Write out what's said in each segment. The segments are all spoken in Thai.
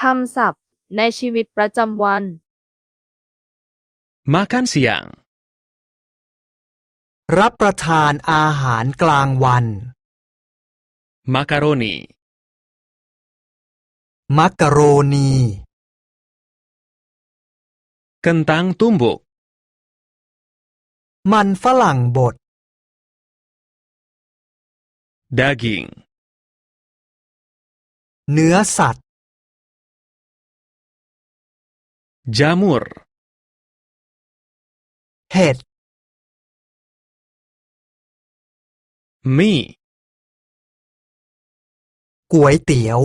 คำศัพท์ ในชีวิตประจำวัน Makan siang. รับประทานอาหารกลางวัน Makaroni. มักกะโรนี Kentang tumbuk. มันฝรั่งบด Daging. เนื้อสัตว์ Jamur. เห็ด Mie. ก๋วยเตี๋ยว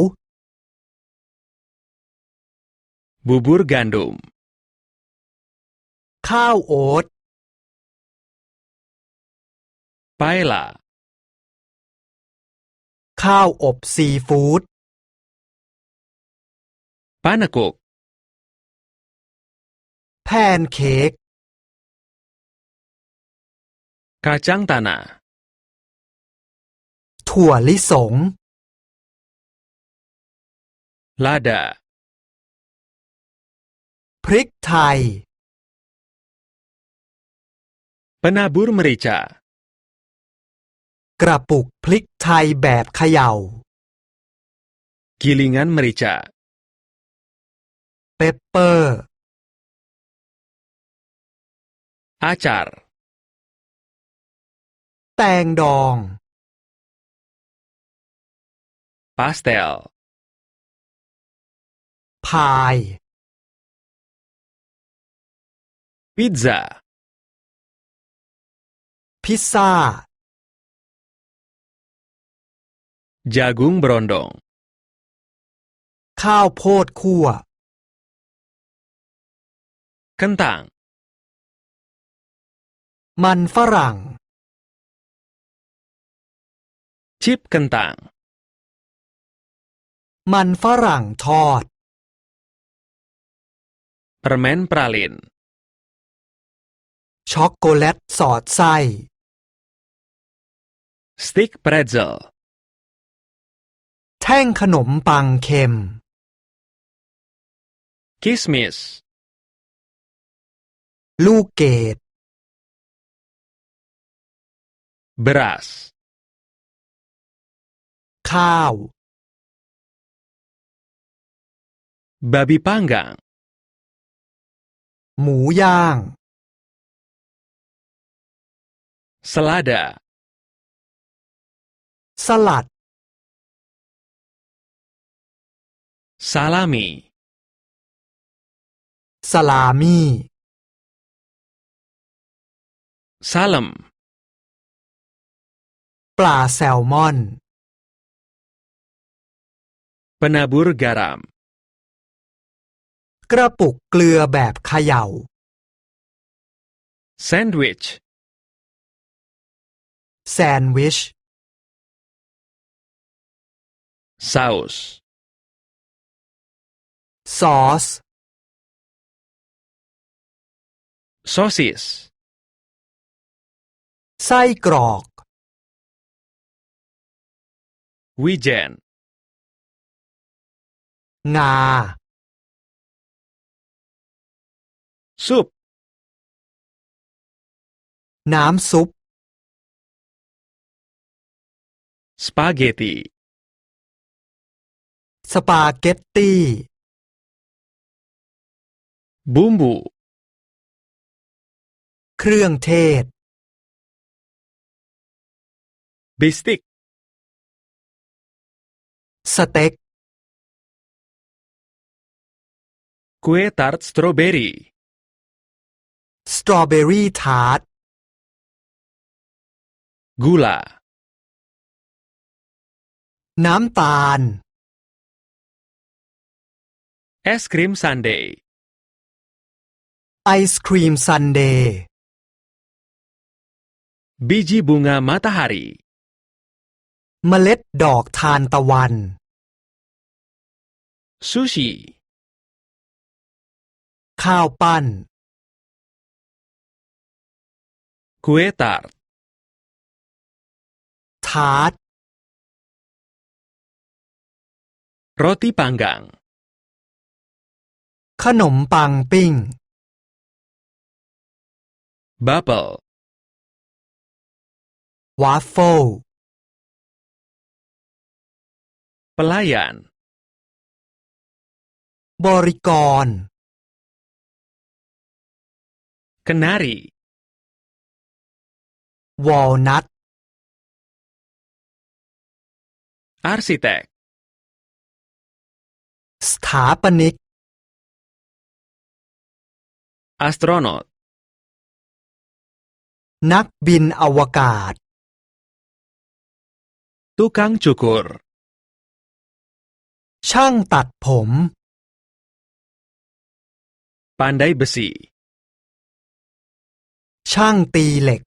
Bubur gandum. ข้าวโอ๊ต Paella. ข้าวอบซีฟู้ด Panekuk. แพนเค้ก Kacang tanah. ถั่วลิสง Lada. พริกไทย Penabur merica. กระปุกพริกไทยแบบเขย่า Gilingan merica. เปปเปอร์ Acar. แตงดอง Pastel. พาย Pizza. พิซซ่า Jagung berondong. ข้าวโพดคั่ว Kentang. มันฝรั่ง Chip kentang. มันฝรั่งทอด Permen pralin. ช็อกโกแลตสอดไส้ Stick pretzel. แท่งขนมปังเค็ม Kismis. ลูกเกด Beras. ข้าว Babi panggang. หมูย่าง Selada. สลัด Salami. สลามี่ Salem. ปลาแซลมอน Penabur garam. กระปุกเกลือแบบเขย่า Sandwich. แซนด์วิช Saus. ซอส Sosis. ไส้กรอก Wijen. งา Sup. น้ำซุป Spaghetti. สปาเกตตี้ Bumbu. เครื่องเทศ Bistik. ส เต็ก Kue tart strawberry. สตรอเบอรี่ทาร์ต Gula. น้ำตาล Es krim sundae. ไอศครีมซันเดย์ Biji bunga matahari. เมล็ดดอกทานตะวัน Sushi. ข้าวปั้น Kue tart. ทาร์ต Roti panggang. นมปังปิ้ง Bubble. วาฟเฟิล Pelayan. บริกร Kenari. วอลนัท Arsitek. สถาปนิก Astronot. นักบินอวกาศ Tukang cukur. ช่างตัดผม Pandai besi. ช่างตีเหล็ก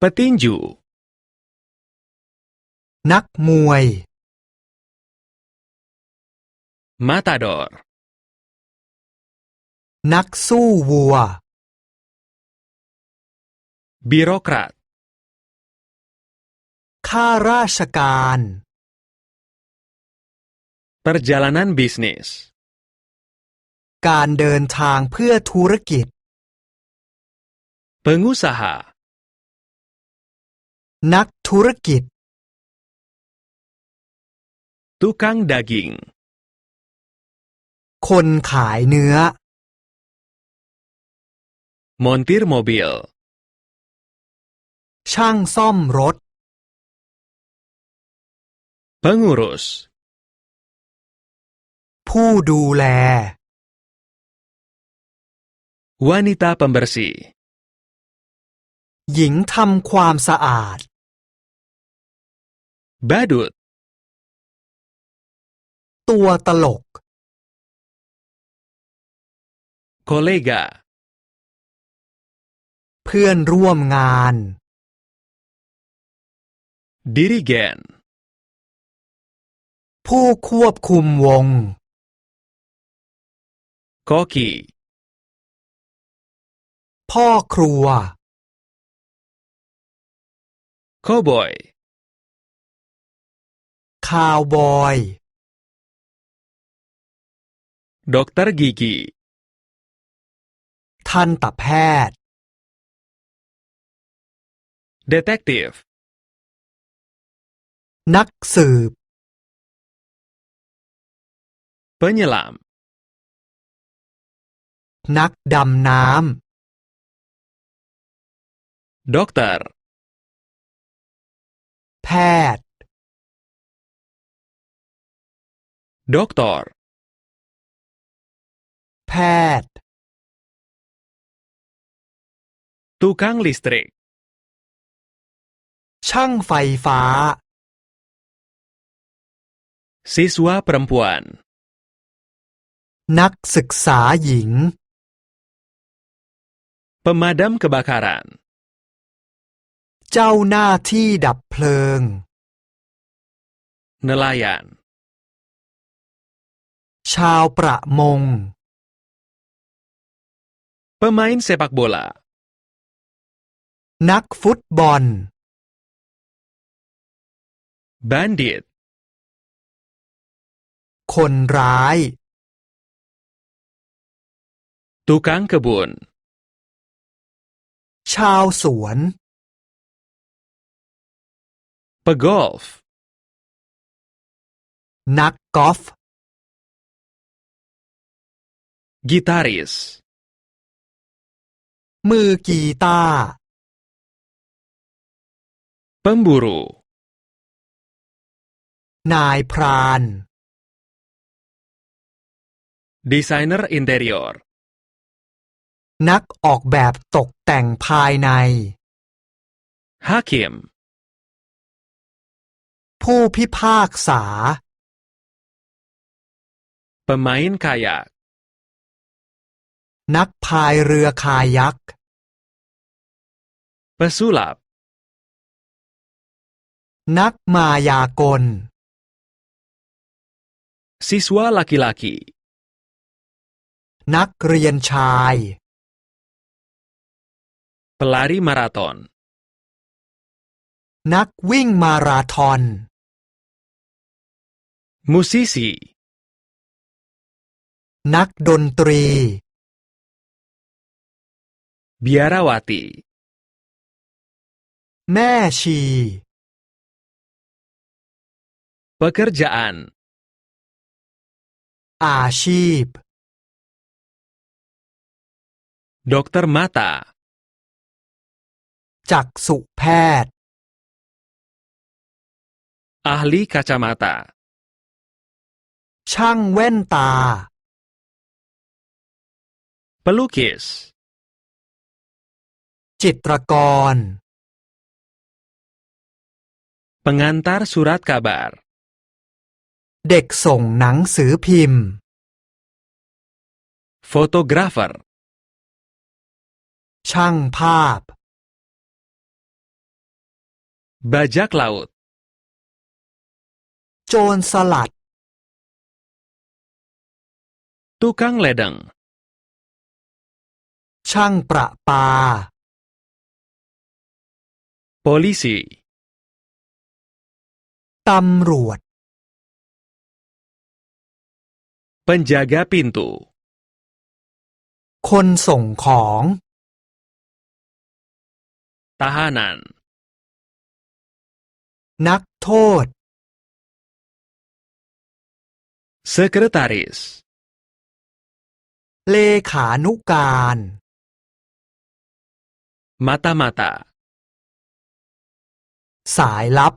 Petinju. นักมวย Matador. นักสู้วัว Birokrat. ข้าราชการ Perjalanan bisnis. การเดินทางเพื่อธุรกิจ Pengusaha. นักธุรกิจ Tukang daging. คนขายเนื้อ Montir mobil. ช่างซ่อมรถ Pengurus. ผู้ดูแล Wanita pembersih. หญิงทำความสะอาด Badut. ตัวตลก Kolega. เพื่อนร่วมงาน Dirigen. ผู้ควบคุมวง Koki. พ่อครัว Cowboy. คาวบอย Dokter gigi. ทันตแพทย์ Detektif. นักสืบ Penyelam. นักดำน้ Dokter. ำ แพทย์ Doktor. แพทย์ Tukang listrik. ช่างไฟฟ้า Siswa perempuan. นักศึกษาหญิง Pemadam kebakaran. เจ้าหน้าที่ดับเพลิง Nelayan. ชาวประมง Pemain sepak bola. นักฟุตบอล Bandit. คนร้าย Tukang kebun. ชาวสวน Pegolf. นักกอล์ฟ Gitaris. มือกีตาร์ Pemburu. นายพราน Desainer interior. นักออกแบบตกแต่งภายใน Hakim. ผู้พิพากษา Pemain kayak. นักพายเรือคายัก Pesulap. นักมายากล Siswa laki-laki. นักเรียนชาย Pelari maraton. นักวิ่งมาราธอน Musisi. นักดนตรี biarawati, แม่ชี pekerjaan, อาชีพ dokter mata, จักษุแพทย์ ahli kacamata, ช่างแว่นตา pelukis, จิตรกร pengantar surat kabar, เด็กส่งหนังสือพิมพ์ fotografer, ช่างภาพ bajak laut, โจรสลัด tukang ledeng, ช่างประปา polisi, ตำรวจ penjaga pintu, คนส่งของ tahanan, นักโทษ sekretaris, เลขานุการ mata-mata, สายลับ